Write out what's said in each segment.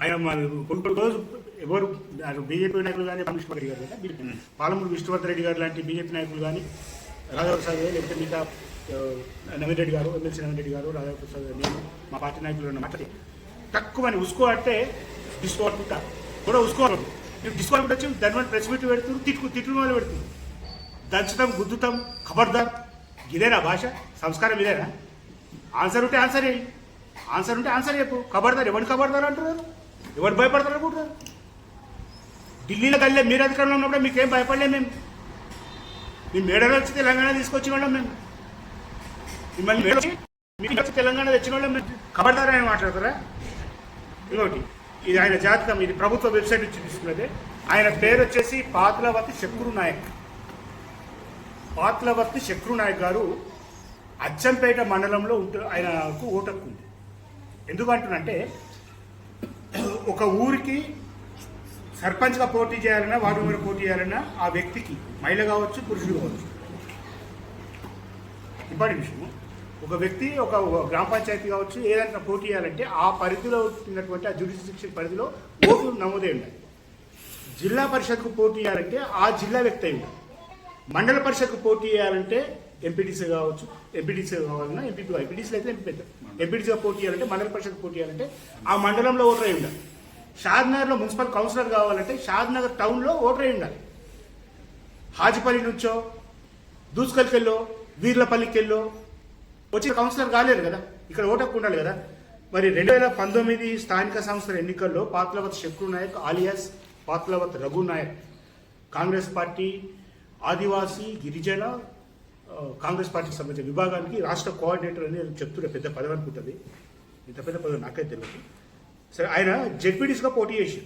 ఆయన కొన్ని రోజు ఎవరు బీజేపీ నాయకులు కానీ విష్ణువర్ధన్ రెడ్డి గారు కదా, పాలమూరు విష్ణువర్ధన్ రెడ్డి గారు లాంటి బీజేపీ నాయకులు కానీ రాధాప్రసాద్ గారు లేకపోతే మిగతా నవీన్ రెడ్డి గారు ఎమ్మెల్సీ నవీన్ రెడ్డి గారు రాధాప్రసాద్ గారు నేను మా పార్టీ నాయకులు ఉన్న మాట్లాడి తక్కువ అని ఉసుకో అంటే డిస్కో కూడా ఉసుకోవాలి డిస్కో అనుకుంటే వచ్చి దాని వల్ల ప్రెస్ మీట్ పెడుతున్నారు తిట్టు తిట్లు వాళ్ళు పెడుతున్నారు. దంచుతాం గుద్దుతాం ఖబర్దాం ఇదేనా భాష? సంస్కారం ఇదేనా? ఆన్సర్ ఉంటే ఆన్సర్ వేయి ఆన్సర్ ఉంటే ఆన్సర్ చెప్పు. ఖబర్దార్ ఎవరిని ఖబర్దార్ అంటున్నారు? ఎవరు భయపడతారు అనుకుంటారు ఢిల్లీలో కళ్ళే మీరు అధికారంలో ఉన్నప్పుడు మీకేం భయపడలే మేము. మీ మేడలో వచ్చి తెలంగాణ తీసుకొచ్చిన వాళ్ళం మేము. మిమ్మల్ని మేడ వచ్చి మీకు వచ్చి తెలంగాణ తెచ్చిన వాళ్ళం మేము. ఖబర్దార్ అని మాట్లాడతారా? ఇంకోటి ఇది ఆయన జాతకం ఇది ప్రభుత్వ వెబ్సైట్ నుంచి తీసుకున్నదే. ఆయన పేరు వచ్చేసి పాత్లవతి శక్రు నాయక్. పాత్లవర్తి శక్రు నాయక్ గారు అచ్చంపేట మండలంలో ఉంట ఆయనకు ఓటు హక్కు ఉంది. ఎందుకు ఒక ఊరికి సర్పంచ్గా పోటీ చేయాలన్నా వార్డు మెంబర్ పోటీ చేయాలన్నా ఆ వ్యక్తికి మహిళ కావచ్చు పురుషుడు కావచ్చు. ఇంపార్టెంట్ విషయం. ఒక వ్యక్తి ఒక గ్రామ పంచాయతీ కావచ్చు ఏదైనా పోటీ చేయాలంటే ఆ పరిధిలో ఉన్నటువంటి ఆ జ్యుడిషియల్ పరిధిలో ఓటు నమోదై ఉండాలి. జిల్లా పరిషత్కు పోటీ చేయాలంటే ఆ జిల్లా వ్యక్తి అయి ఉండాలి. మండల పరిషత్కు పోటీ చేయాలంటే ఎంపీటీసీ కావచ్చు ఎంపీటీసీ కావాలన్నా ఎంపీపీ ఎంపీటీసీ అయితే ఎంపీ ఎంపీటీసీగా పోటీ చేయాలంటే మండల పరిషత్ పోటీ చేయాలంటే ఆ మండలంలో ఓటర్ అయి ఉండాలి. షాద్నగర్లో మున్సిపల్ కౌన్సిలర్ కావాలంటే షాద్నగర్ టౌన్లో ఓటర్ అయి ఉండాలి. హాజిపల్లి నుంచో దూసుకల్కెళ్ళో వీర్లపల్లికెళ్ళో వచ్చి కౌన్సిలర్ కాలేరు కదా ఇక్కడ ఓటకు ఉండాలి కదా. మరి రెండు వేల పంతొమ్మిది స్థానిక సంస్థల ఎన్నికల్లో పాత్లవత్ శక్రు నాయక్ ఆలియాస్ పాత్లవత్ రఘు నాయక్ కాంగ్రెస్ పార్టీ ఆదివాసీ గిరిజన కాంగ్రెస్ పార్టీకి సంబంధించిన విభాగానికి రాష్ట్ర కోఆర్డినేటర్ అని చెప్తున్న పెద్ద పదవి అనుకుంటుంది. ఇంత పెద్ద పదవి నాకైతే తెలియదు సరే ఆయన జెడ్పీడీస్గా పోటీ చేసి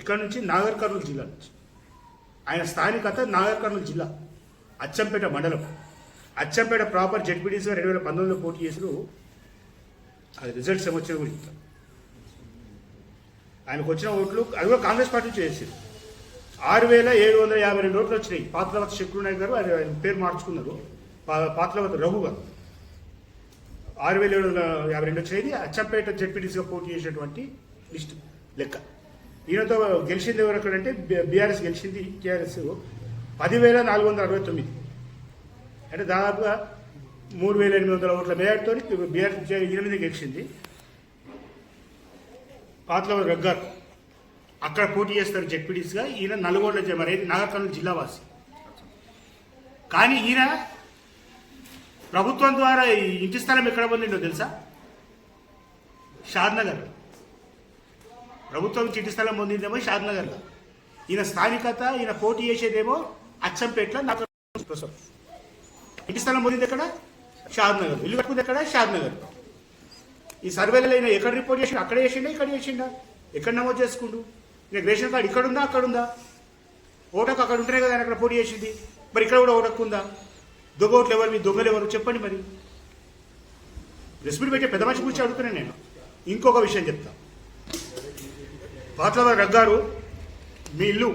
ఇక్కడ నుంచి నాగర్ కర్నూలు జిల్లా నుంచి. ఆయన స్థానికత నాగర్ కర్నూలు జిల్లా అచ్చంపేట మండలం. అచ్చంపేట ప్రాపర్ జెడ్పీడీసీగా రెండు వేల పంతొమ్మిదిలో పోటీ చేసిన అది రిజల్ట్స్ ఏమొచ్చినా కూడా చెప్తాను. ఆయనకు వచ్చిన ఓట్లు అది కూడా కాంగ్రెస్ పార్టీ నుంచి ఆరు వేల ఏడు వందల యాభై రెండు ఓట్లు వచ్చినాయి. పాత్రవత శక్రునాయక్ గారు ఆయన పేరు మార్చుకున్నారు. పాత్రవత రఘు గారు. ఆరు వేల ఏడు వందల యాభై రెండు వచ్చినది అచ్చంపేట జడ్పీటీసీగా పోటీ చేసినటువంటి లిస్ట్ లెక్క. ఈయనతో గెలిచింది ఎవరు అక్కడంటే బీఆర్ఎస్ గెలిచింది టీఆర్ఎస్ పదివేల నాలుగు వందల అరవై తొమ్మిది. అంటే దాదాపుగా మూడు వేల ఎనిమిది వందల ఓట్ల మేయర్తో బీఆర్ఎస్ ఎనిమిది గెలిచింది. పాతల గగ్గార్. అక్కడ పోటీ చేస్తారు జెడ్పీటీస్గా. ఈయన నల్గొండ మరి నాగర్కర్నూలు జిల్లావాసి. కానీ ఈయన ప్రభుత్వం ద్వారా ఈ ఇంటి స్థలం ఎక్కడ పొందిండో తెలుసా? షాద్నగర్ ప్రభుత్వం ఇంటి స్థలం పొందిందేమో షాద్నగర్లో ఈయన స్థానికత ఈయన పోటీ చేసేదేమో అచ్చంపేటలో నాకు ప్రస్తుతం ఇంటి స్థలం పొందింది ఎక్కడ? షాద్నగర్ ఇల్లు కట్టుకుంది ఎక్కడ? షాద్నగర్ ఈ సర్వేలో ఈయన ఎక్కడ రిపోర్ట్ చేసిండు? అక్కడ చేసిండా? ఇక్కడ చేసిండా? ఎక్కడ నమోదు చేసుకుండు? ఈయన రేషన్ కార్డు ఇక్కడ ఉందా అక్కడ ఉందా ఓటకు అక్కడ ఉంటేనే కదా ఆయన అక్కడ పోటీ చేసింది. మరి ఇక్కడ కూడా ఓటకు ఉందా దొంగోట్లు ఎవరు మీ దొంగలు ఎవరు? చెప్పండి మరి. రెస్పెక్ట్ పెట్టే పెద్ద మనిషి గురించి అడుగుతున్నాను నేను. ఇంకొక విషయం చెప్తా. పాట్ల రగ్గారు మీ ఇల్లు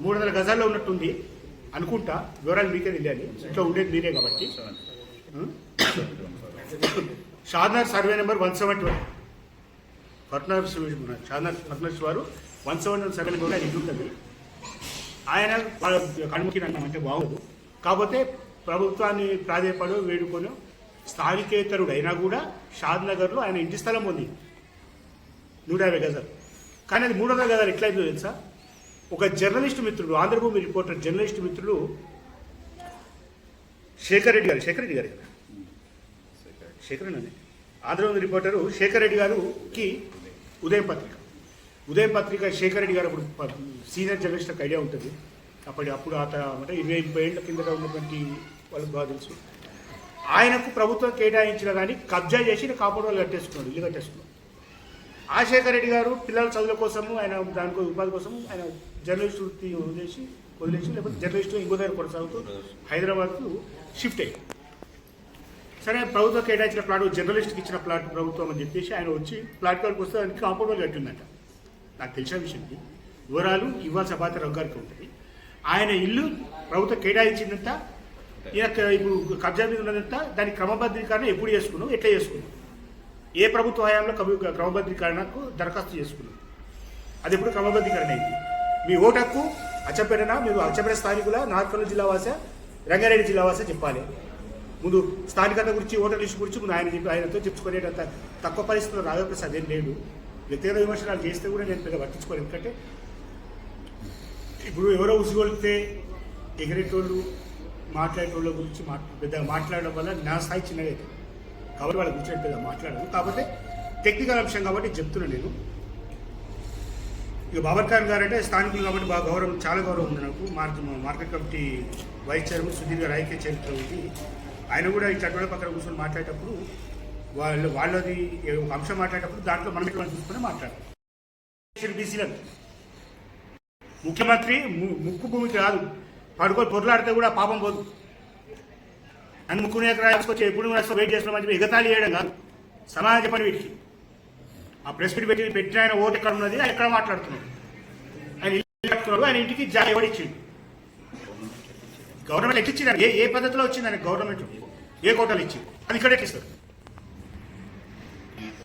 మూడు వందల గజాల్లో ఉన్నట్టుంది అనుకుంటా. వివరాలు మీకే తెలియాలి. ఇంట్లో ఉండేది మీరే కాబట్టి. Shadnagar survey number one seventy one partner Shadnagar partners వారు one seventy one survey number ఆయన ఉంటుంది ఆయన కణుముఖి అంటే బాగోదు. కాకపోతే ప్రభుత్వాన్ని ప్రాధేయపడో వేడుకొని స్థానికేతరుడు అయినా కూడా షాద్ నగర్లో ఆయన ఇంటి స్థలం ఉంది. నూట యాభై గజాలు. కానీ అది మూడు వందల గజాలు ఎట్లయిందో తెలుసా? ఒక జర్నలిస్ట్ మిత్రుడు ఆంధ్రభూమి రిపోర్టర్ జర్నలిస్ట్ మిత్రుడు శేఖర్ రెడ్డి గారు శేఖర్ రెడ్డి గారు కదా? శేఖర్ అని ఆంధ్రభూమి రిపోర్టరు శేఖర్ రెడ్డి గారుకి ఉదయం పత్రిక. ఉదయం పత్రిక శేఖర్ రెడ్డి గారు అప్పుడు సీనియర్ జర్నలిస్ట్ ఐడియా ఉంటుంది. అప్పటి అప్పుడు అత అంటే ఇరవై ముప్పై ఏళ్ళ కిందట ఉన్నటువంటి వాళ్ళకి బాగా తెలుసు. ఆయనకు ప్రభుత్వం కేటాయించిన కానీ కబ్జా చేసి కాపాడు వాళ్ళు కట్టేసుకున్నాడు ఇల్లు కట్టేసుకున్నాడు. ఆ శేఖర్ రెడ్డి గారు పిల్లల చదువుల కోసము ఆయన దానికో ఉపాధి కోసం ఆయన జర్నలిస్ట్ వృత్తి వదిలేసి వదిలేసి లేకపోతే జర్నలిస్ట్ ఇంకో దగ్గర కొనసాగుతూ హైదరాబాద్కు షిఫ్ట్ అయ్యారు. సరే ప్రభుత్వం కేటాయించిన ప్లాట్ జర్నలిస్ట్కి ఇచ్చిన ప్లాట్ ప్రభుత్వం అని చెప్పేసి ఆయన వచ్చి ప్లాట్ కాడికి వస్తే దానికి కాంపౌండ్ వాళ్ళు కట్టిందంట. నాకు తెలిసిన విషయం వివరాలు ఇవ్వాల్సిన బాధ్యత రఘు గారికి ఉంటుంది ఆయన ఇల్లు ప్రభుత్వం కేటాయించిందంతా ఈయన ఇప్పుడు కబ్జా మీద ఉన్నదంతా దాని క్రమబద్ధీకరణ ఎప్పుడు చేసుకున్నావు? ఎట్లా చేసుకున్నావు? ఏ ప్రభుత్వ హయాంలో క్రమ- క్రమబద్ధీకరణకు దరఖాస్తు చేసుకున్నారు అది ఎప్పుడు క్రమబద్ధీకరణ అయింది? మీ ఓటు హక్కు అచ్చపేటన? మీరు అచ్చపేట స్థానికుల? నార్కల్ జిల్లా వాస? రంగారెడ్డి జిల్లా వాస చెప్పాలి. ముందు స్థానికత గురించి ఓటర్ లిస్ట్ గురించి ముందు ఆయన చెప్పి ఆయనతో చెప్పుకునేటంత తక్కువ పరిస్థితుల్లో రాఘవప్రసాద్ అదేం లేదు వ్యక్తిగత విమర్శనాలు చేస్తే కూడా నేను పెద్ద పట్టించుకోను. ఎందుకంటే ఇప్పుడు ఎవరో ఉసిగొలితే ఎగిరేటోళ్ళు మాట్లాడేటోళ్ళ గురించి పెద్దగా మాట్లాడడం వల్ల నా స్థాయి చిన్నగా అవుతుంది కాబట్టి వాళ్ళ గురించి పెద్దగా మాట్లాడను. కాబట్టి టెక్నికల్ అంశం కాబట్టి చెప్తున్నాను నేను. ఇక బాబర్ ఖాన్ గారు అంటే స్థానికులు కాబట్టి బాగా గౌరవం చాలా గౌరవం ఉంది నాకు. Market market committee vice chairman Sudheer గారు ఐక్య చరిత్ర ఉంది. ఆయన కూడా ఈ చట్టంలో పక్కన కూర్చొని మాట్లాడేటప్పుడు వాళ్ళు వాళ్ళది ఒక అంశం మాట్లాడేటప్పుడు దాంట్లో మనం ఎట్లా చూసుకుని మాట్లాడాలి బీసీలకు. ముఖ్యమంత్రి ము- ముక్కు భూమికి రాదు. పడుకొని పొరలాడితే కూడా పాపం పోదు. అని ముక్కునే ఎకరా ఎప్పుడు వెయిట్ చేసిన మంచి ఎగతాళి చేయడం కాదు. సమాజ పని వీటికి. ఆ ప్రెస్ మీట్ పెట్టి పెట్టిన ఆయన ఓటు ఎక్కడ ఉన్నది? ఆయన ఎక్కడ మాట్లాడుతున్నాడు? ఆయన ఇల్లు కట్టుకున్నాడు? ఆయన ఇంటికి జా ఎవడిచ్చిండు గవర్నమెంట్ ఎట్టిచ్చింది ఏ ఏ పద్ధతిలో వచ్చింది ఆయన గవర్నమెంట్? ఏ కోటలు ఇచ్చింది? అది ఇక్కడ ఎట్టిస్తారు